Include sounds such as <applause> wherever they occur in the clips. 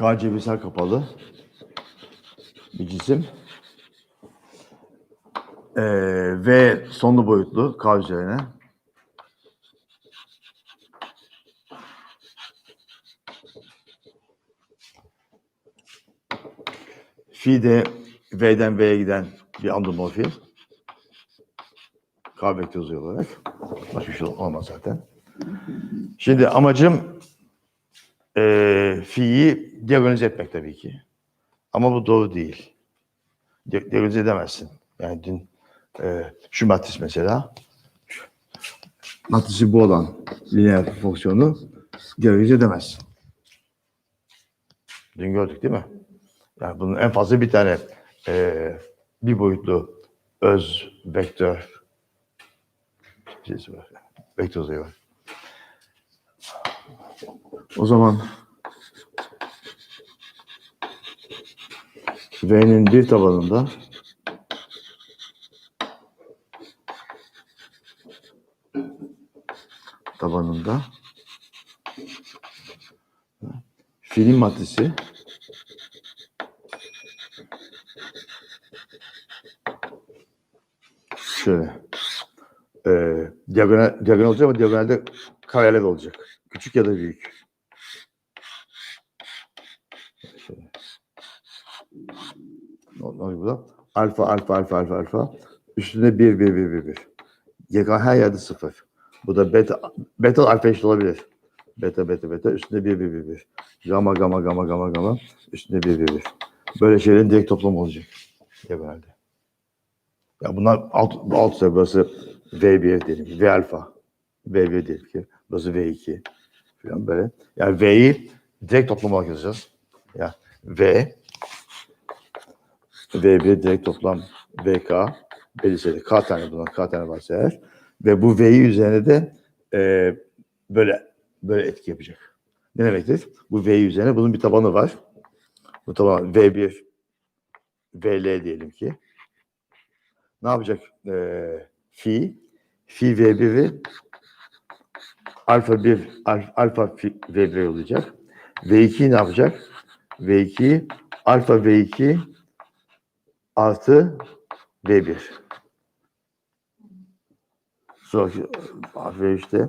K cebirsel kapalı bir cisim. Ee, V sonlu boyutlu K üzerine. Fi de V'den V'ye giden bir endomorfi. K vektör uzayı olarak. Başka bir şey olmaz zaten. Şimdi amacım eee fi'yi diagonize etmek tabii ki. Ama bu doğru değil. Di- edemezsin. Yani dün eee, şu matris mesela. Matrisi bu olan lineer fonksiyonu diagonize edemezsin. Dün gördük değil mi? Yani bunun en fazla bir tane eee, bir boyutlu öz vektör var. Vektör uzayı var. O zaman V'nin bir tabanında tabanında film matrisi şöyle e, diagonal, diagonal olacak ama diagonalde kareler olacak. Küçük ya da büyük. Şöyle. Ne ne oluyor burada? Alfa, alfa, alfa, alfa, alfa. Üstünde 1, 1, 1, 1, 1. Yakın her yerde sıfır. Bu da beta, beta alfa eşit olabilir. Beta, beta, beta. Üstünde 1, 1, 1, 1. Gamma, gamma, gamma, gamma, gamma. Üstünde 1, 1, 1. Böyle şeylerin direkt toplamı olacak. Diagonalde. Ya bunlar alt, alt sayı burası V1 diyelim V alfa. V1 diyelim ki, burası V2 falan böyle. Yani V'yi direkt toplam olarak yazacağız. Ya V V1 direkt toplam VK sayıda K tane bundan K tane varsa eğer ve bu V'yi üzerine de e, böyle böyle etki yapacak. Ne demektir? Bu V üzerine bunun bir tabanı var. Bu taban V1 VL diyelim ki. Ne yapacak? E, fi fi V1'i alfa 1 alfa, alfa fi, V1 olacak. V2 ne yapacak? V2 alfa V2 artı V1. Sonraki V3'te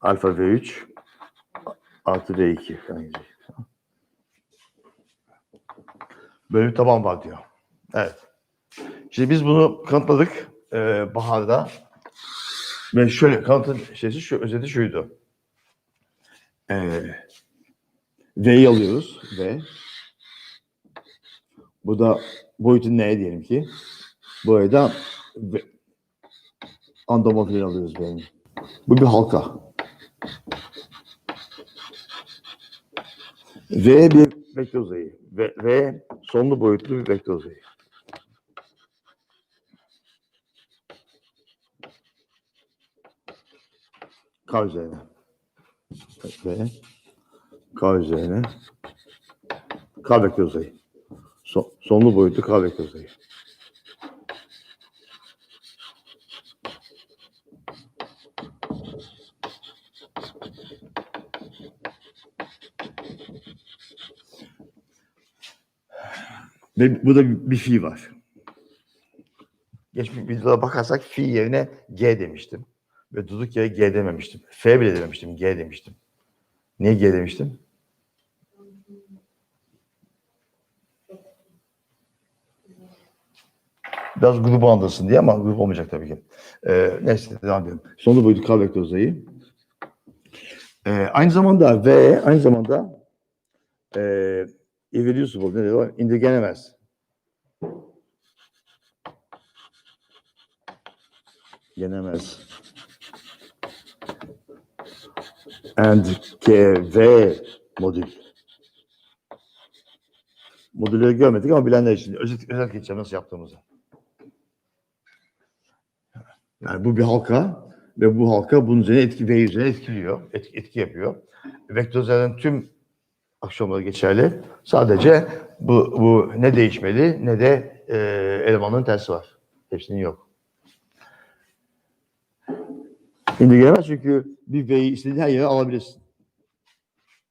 alfa V3 artı V2 falan gelecek. Böyle bir taban var diyor. Evet. Şimdi biz bunu kanıtladık e, Bahar'da. Ve şöyle kanıtın şeysi şu, özeti şuydu. E, V'yi alıyoruz. V. Bu da boyutu ne diyelim ki? Bu arada andomorfini alıyoruz V'nin. Bu bir halka. V bir vektör uzayı. V, v sonlu boyutlu bir vektör uzayı. K üzerine. V K üzerine K vektör uzayı. Son, sonlu boyutlu K vektör uzayı. Ve burada bir, bir fi var. Geçmiş videolara bakarsak fi yerine G demiştim. Ve duduk yere G dememiştim. F bile dememiştim, G demiştim. Niye G demiştim? Biraz grubu andasın diye ama grup olmayacak tabii ki. Ee, neyse devam edelim. Sonlu boyutlu K vektör uzayı. Ee, aynı zamanda V aynı zamanda e, irreducible ne diyorlar? İndirgenemez. Genemez. And KV modül. Modülleri görmedik ama bilenler için özet, özet geçeceğim nasıl yaptığımızı. Yani bu bir halka ve bu halka bunun üzerine etki V üzerine etkiliyor, etki, etki yapıyor. Vektörlerin tüm aksiyonları geçerli. Sadece bu, bu ne değişmeli ne de e, elemanların tersi var. Hepsinin yok. İndirgenemez çünkü bir V'yi istediğin her yere alabilirsin.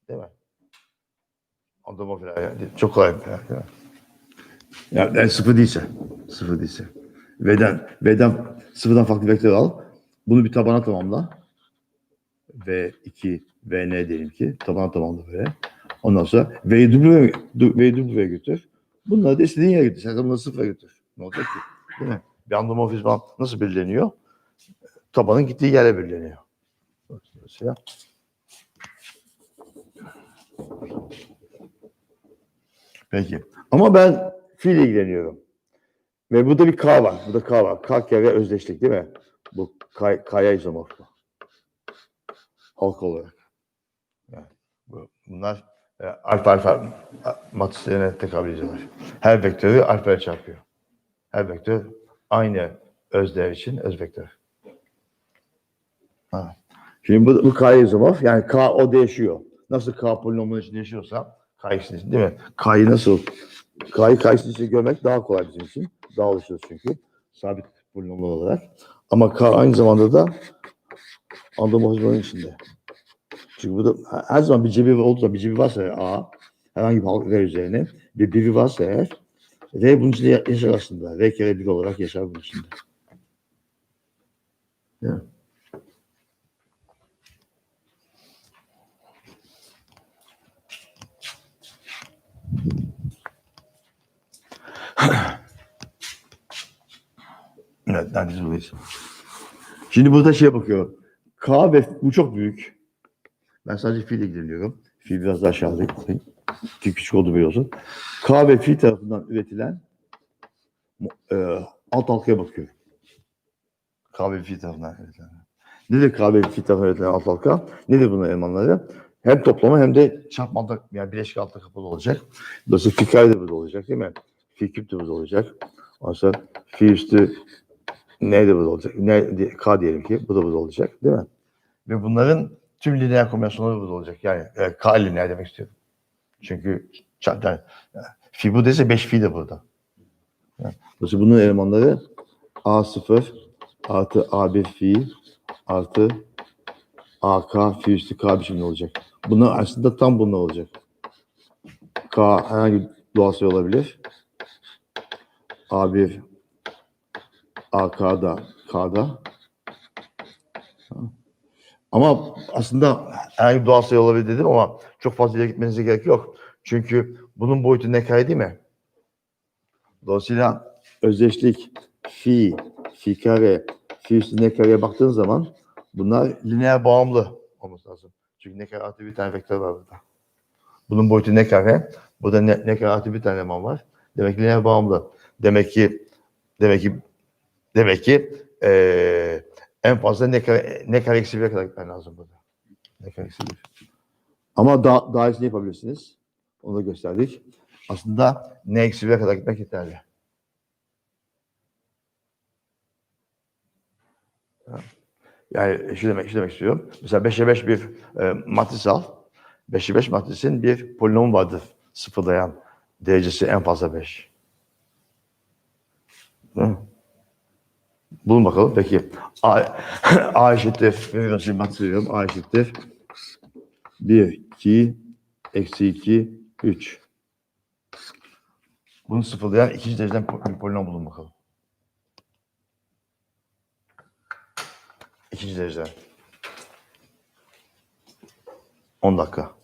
Değil mi? Andomorfiler yani. Çok kolay bir yani. Yani, yani sıfır değilse. Sıfır değilse. V'den, V'den sıfırdan farklı vektör al. Bunu bir tabana tamamla. V2, VN diyelim ki. Tabana tamamla böyle. Ondan sonra V'yi W'ye V'yi W'ye götür. Bunları da istediğin yere götür. Sen bunları sıfıra götür. Ne olacak ki? Değil mi? Bir andomorfizma nasıl belirleniyor? Tabanın gittiği yere belirleniyor. Mesela Peki. Ama ben fiil ilgileniyorum. Ve burada bir K var. Burada K var. K kere özdeşlik değil mi? Bu K, K'ya izomorf bu. Halk olarak. Yani bu, bunlar e, alfa alfa matrislerine tekabül ediyorlar. Her vektörü alfa çarpıyor. Her vektör aynı özdeğer için öz vektör. Ha. Şimdi bu, bu K izomorf. Yani K o değişiyor. Nasıl K polinomun için değişiyorsa K için değil mi? K'yı nasıl K'yı K içinde görmek daha kolay bizim için. Daha alışırız çünkü. Sabit polinomlu olarak. Ama K aynı zamanda da andomorfizmanın içinde. Çünkü burada her zaman bir cebi olduğu bir cebi varsa A herhangi bir halk R üzerine bir biri varsa eğer R bunun içinde yaşar aslında. R kere bir olarak yaşar bunun içinde. Değil Evet, neredeyse buradayız. Şimdi burada şeye bakıyorum. K ve bu çok büyük. Ben sadece fiil ilgileniyorum. Fiil biraz daha aşağıda yapayım. Çünkü küçük oldu biliyorsun. K ve fiil tarafından üretilen e, alt halkaya bakıyorum. K ve fiil tarafından üretilen. Nedir K ve fiil tarafından üretilen alt halka? Nedir bunun elemanları? Hem toplama hem de çarpmada yani bileşik altta kapalı olacak. Dolayısıyla fikay da burada olacak değil mi? Fi küp de burada olacak. Sonra fi üstü ne de burada olacak? Ne, di- K diyelim ki bu da burada olacak değil mi? Ve bunların tüm lineer kombinasyonları burada olacak. Yani e, K lineer demek istiyorum. Çünkü yani, e, fi bu dese 5 fi de burada. Yani, dolayısıyla bunun elemanları A0 artı A1 fi artı AK fi üstü K biçiminde olacak. Bunlar aslında tam bunlar olacak. K herhangi bir doğal sayı olabilir. A1 AK'da, K'da. Ama aslında herhangi bir doğal sayı olabilir dedim ama çok fazla ileri gitmenize gerek yok. Çünkü bunun boyutu ne kare değil mi? Dolayısıyla özdeşlik fi, fi kare, fi üstü ne kareye baktığın zaman bunlar lineer bağımlı olması lazım. Çünkü ne kare artı bir tane vektör var burada. Bunun boyutu ne kare, burada ne, ne kare artı bir tane eleman var. Demek ki lineer bağımlı. Demek ki demek ki demek ki eee, en fazla ne kare, ne kare eksi kadar gitmen lazım burada. Ne kare eksi bir. Ama daha, daha iyisini yapabilirsiniz. Onu da gösterdik. Aslında ne eksi kadar gitmek yeterli. Yani şu demek, şu demek istiyorum. Mesela 5'e 5 bir e, matris al. 5'e 5 matrisin bir polinomu vardır. Sıfırlayan derecesi en fazla 5. Değil? Bulun bakalım. Peki A, <laughs> A eşittir. Matris veriyorum. A eşittir. 1, 2, eksi 2, 3. Bunu sıfırlayan ikinci dereceden bir polinom bulun bakalım. İkinci dereceden. 10 dakika.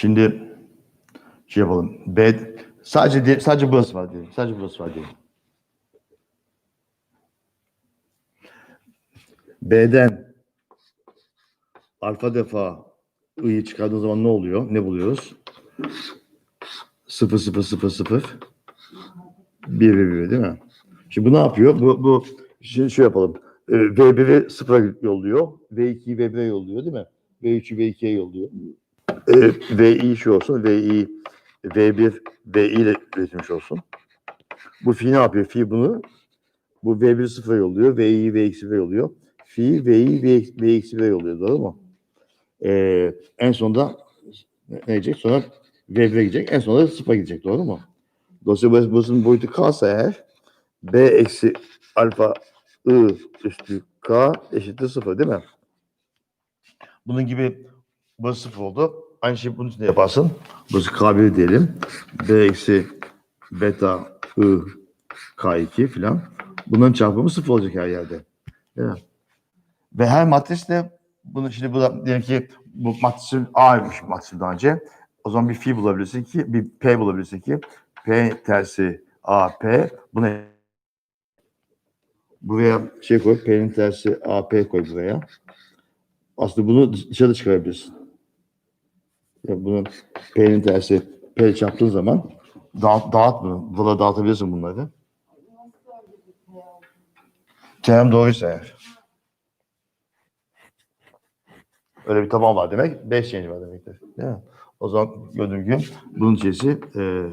Şimdi şey yapalım. B sadece di- sadece burası var diyelim. Sadece burası var diyelim. B'den alfa defa i'yi çıkardığın zaman ne oluyor? Ne buluyoruz? 0 0 0 0 1 1 1 değil mi? Şimdi bu ne yapıyor? Bu bu şimdi şu yapalım. Ee, V1'i sıfıra yolluyor. V2'yi V1'e yolluyor değil mi? V3'ü V2'ye yolluyor. Ee, VI şu olsun. VI V1 VI ile üretilmiş olsun. Bu fi ne yapıyor? Fi bunu bu V1 sıfıra yolluyor. VI V eksi V yolluyor. Fi VI V, eksi- V eksi V yolluyor. Doğru mu? Ee, en sonunda ne diyecek? Sonra V1'e gidecek. En sonunda sıfıra gidecek. Doğru mu? Burası- burasının boyutu K'sa eğer B eksi alfa I üstü K eşittir sıfır değil mi? Bunun gibi burası sıfır oldu. Aynı şeyi bunun için de yaparsın. Burası K1 diyelim. B eksi beta I K2 filan. Bunların çarpımı sıfır olacak her yerde. Mi? Ve her matris de bunu şimdi burada diyelim ki bu matrisin A'ymış matrisin daha önce. O zaman bir fi bulabilirsin ki bir P bulabilirsin ki P tersi AP bu ne? Buraya şey koy, P'nin tersi AP koy buraya. Aslında bunu dışarıda çıkarabilirsin. Ya bunun P'nin tersi P çarptığın zaman dağıt, dağıt bunu. Burada dağıtabilirsin bunları. Teorem doğruysa eğer. Öyle bir taban var demek. 5 change var demektir. Değil mi? O zaman gördüğüm gibi bunun şeysi e,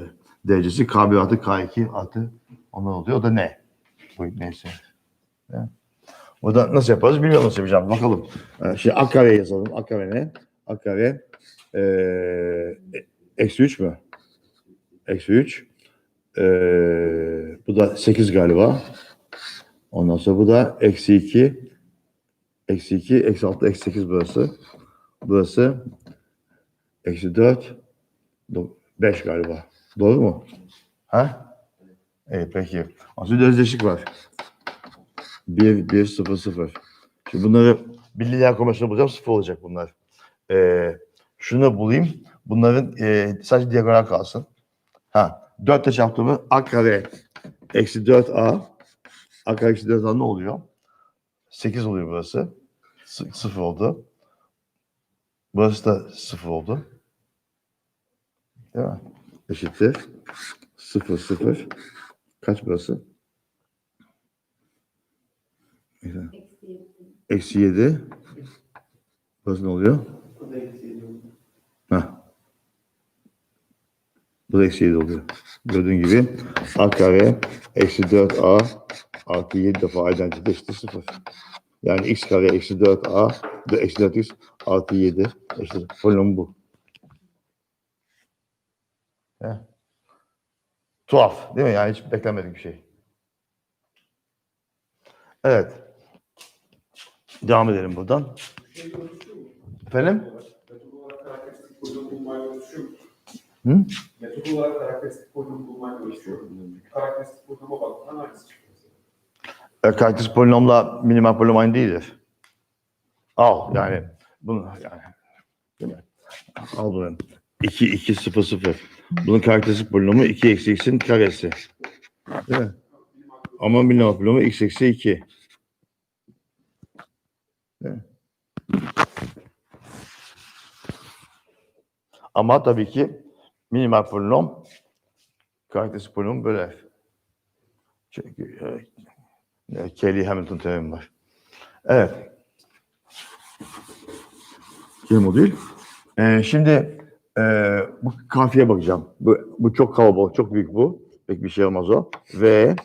derecesi K1 artı K2 artı onlar oluyor. O da ne? Bu neyse. O da nasıl yaparız bilmiyorum nasıl yapacağım. Bakalım. E, şimdi A kare yazalım. A kare ne? A kare eksi 3 mü? Eksi 3. E, bu da 8 galiba. Ondan sonra bu da eksi 2. Eksi 2, eksi 6, eksi 8 burası. Burası eksi 4, 5 galiba. Doğru mu? Ha? Evet peki. Aslında özdeşlik var. 1, 1, 0, 0. Şimdi bunları bir lineer kombinasyonu bulacağım. 0 olacak bunlar. Ee, şunu bulayım. Bunların e, sadece diagonal kalsın. Ha. 4 ile çarptığımı a kare eksi 4a a kare eksi 4a ne oluyor? 8 oluyor burası. 0 oldu. Burası da 0 oldu. Değil mi? Eşittir. 0 0. Kaç burası? Eksi 7. Burası ne oluyor? Heh. Bu da eksi 7 oluyor. Gördüğün gibi a kare eksi 4a artı 7 defa identite eşittir 0. Yani x kare eksi 4a da eksi 4x artı 7 eşittir. Polinom bu. He. Tuhaf değil mi? Yani hiç beklenmedik bir şey. Evet. Devam edelim buradan. Efendim? Polinom bulmaya çalışıyor musun? Hı? Metot olarak karakteristik polinom bulmaya çalışıyor musun? Karakteristik polinoma baktığında hangisi çıkıyor? E, karakteristik polinomla minimal polinom aynı değildir. Al yani bunu yani değil mi? Al bunu. 2 2 0 0. Bunun karakteristik polinomu 2 eksi x'in karesi. Değil mi? Ama minimal polinomu x eksi 2. Ama tabii ki minimal polinom karakteristik polinomu böler. Çünkü e, e, Kelly Hamilton teoremi var. Evet. O değil? Ee, şimdi e, bu kafiye bakacağım. Bu, bu çok kalabalık, çok büyük bu. Pek bir şey olmaz o. Ve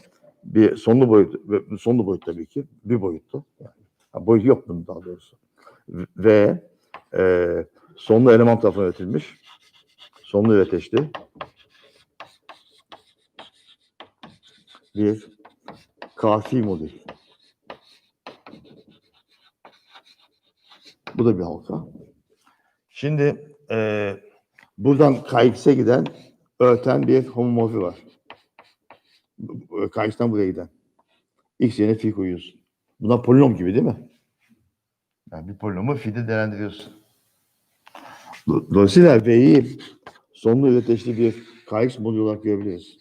bir sonlu boyut, sonlu boyut tabii ki. Bir boyutlu. Yani, boyut yok bunun daha doğrusu. Ve e, sonlu eleman tarafından üretilmiş. Sonlu üreteçli. Bir kafi modül. Bu da bir halka. Şimdi e, buradan KX'e giden örten bir homomorfi var. Bu- KX'ten buraya giden. X yerine fi koyuyorsun. Buna polinom gibi değil mi? Yani bir polinomu fi'de değerlendiriyorsun. Do- Dolayısıyla V'yi sonlu üreteçli bir KX modülü olarak görebiliriz.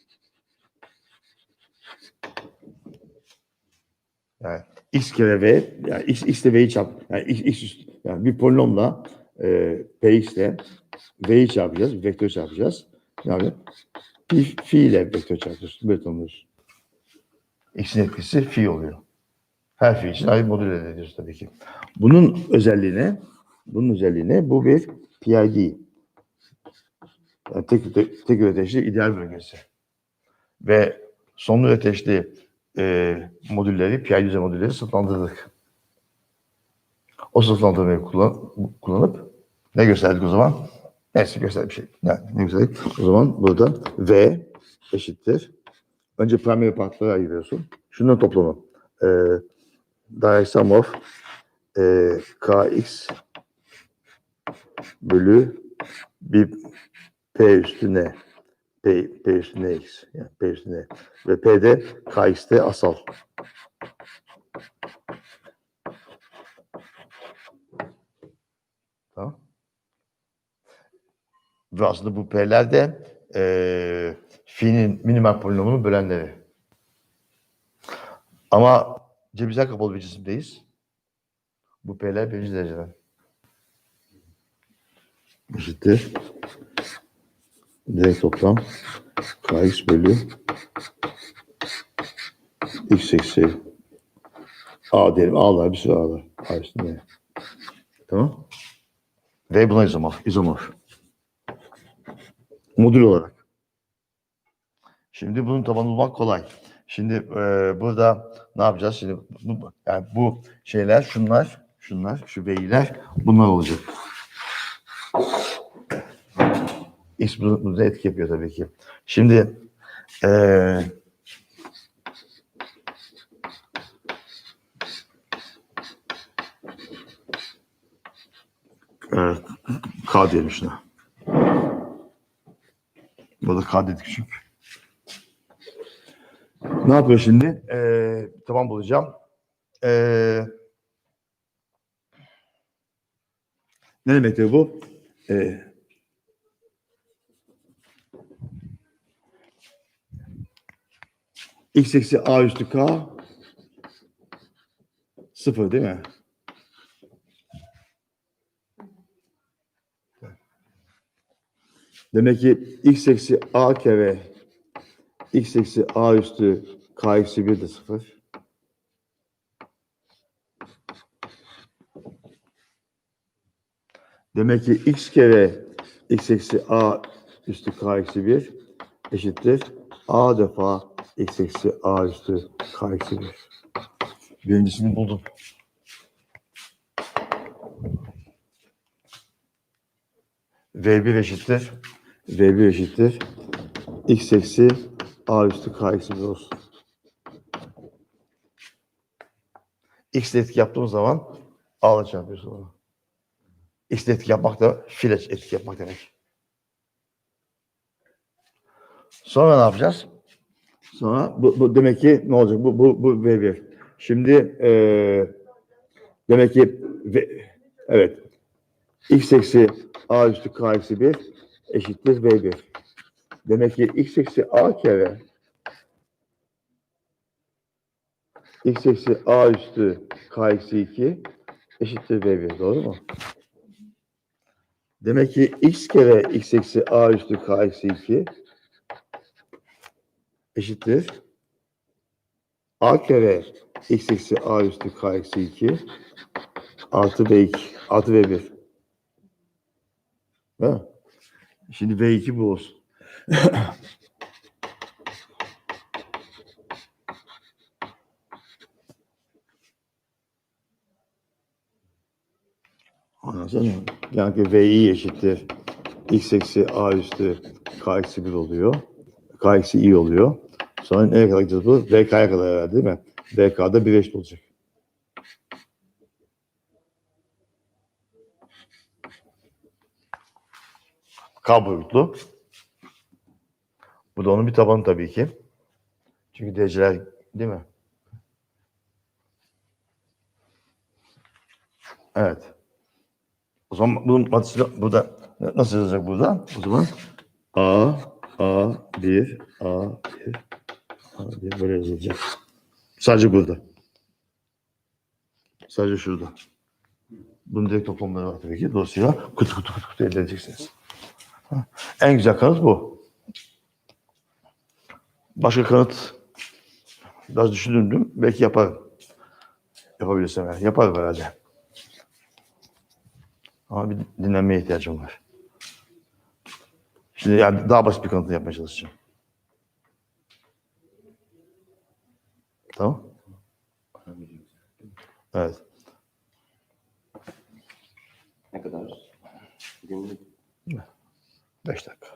Yani x kere v, yani x, x ile v'yi çarp, yani x, x üst- yani bir polinomla e, px ile v'yi çarpacağız, vektör çarpacağız. Yani bir fi ile vektör çarpıyoruz, böyle tanımlıyoruz. X'in etkisi fi oluyor. Her fi için ayrı modül elde ediyoruz tabii ki. Bunun özelliğine, bunun özelliğine bu bir PID. Yani tek, tek, tek ideal bölgesi. Ve sonlu üreteçli e, modülleri, PID düzey modülleri sınıflandırdık. O sınıflandırmayı kullan, kullanıp ne gösterdik o zaman? Neyse göster bir şey. Yani ne gösterdik? O zaman burada V eşittir. Önce primary partları ayırıyorsun. Şunların toplamı. E, direct sum of e, kx bölü bir p üstüne p, p üstüne x yani p üstüne ve p de kx'te asal. Tamam. Ve aslında bu p'ler de eee fi'nin minimal polinomunun bölenleri. Ama cebizden kapalı bir cisimdeyiz. Bu p'ler birinci dereceden. Eşittir. Direkt toplam kx bölü x eksi a diyelim. A'lar bir sürü A'lar. A üstünde. Tamam. Ve buna izomorf. izomorf. Modül olarak. Şimdi bunun tabanı bulmak kolay. Şimdi e, burada ne yapacağız? Şimdi bu, yani bu şeyler şunlar, şunlar, şu V'ler bunlar olacak. X bu- burada etki yapıyor tabii ki. Şimdi eee evet, K diyelim şuna. Burada K dedik çünkü. Ne yapıyor şimdi? Eee tamam bulacağım. Eee ne demektir bu? Eee x eksi a üstü k sıfır değil mi? Demek ki x eksi a kere x eksi a üstü k eksi 1 de sıfır. Demek ki x kere x eksi a üstü k eksi 1 eşittir a defa x eksi a üstü k eksi 1. Birincisini buldum. V1 eşittir. V1 eşittir. X eksi A üstü K eksi 1 olsun. X ile etki yaptığımız zaman A ile çarpıyoruz onu. X ile etki yapmak da file etki yapmak demek. Sonra ne yapacağız? Sonra bu, bu demek ki ne olacak? Bu, bu, bu V1. Şimdi eee demek ki V, evet x eksi a üstü k eksi 1 eşittir v1. Demek ki x eksi a kere x eksi a üstü k eksi 2 eşittir v1. Doğru mu? Demek ki x kere x eksi a üstü k eksi 2 eşittir a kere x eksi a üstü k eksi 2 artı v2 artı v1. Ha? Şimdi V2 bu olsun. <coughs> Anladın mı? Yani ki VI eşittir. X eksi A üstü K eksi 1 oluyor. K eksi I oluyor. Sonra nereye kadar gideceğiz bu? VK'ya kadar herhalde değil mi? VK'da 1 eşit olacak. K boyutlu. Bu da onun bir tabanı tabii ki. Çünkü dereceler değil mi? Evet. O zaman bunun maddesi, bu da Nasıl yazacak burada? O zaman A, A1, A1, A1 böyle yazılacak. Sadece burada. Sadece şurada. Bunun direkt toplamları var tabii ki. Dolayısıyla kutu kutu kutu kutu elde edeceksiniz. En güzel kanıt bu. Başka kanıt biraz düşündüm. Belki yaparım. Yapabilirsem yani. Yaparım herhalde. Ama bir dinlenmeye ihtiyacım var. Şimdi yani daha basit bir kanıtını yapmaya çalışacağım. Tamam? Evet. Ne kadar? Beş dakika.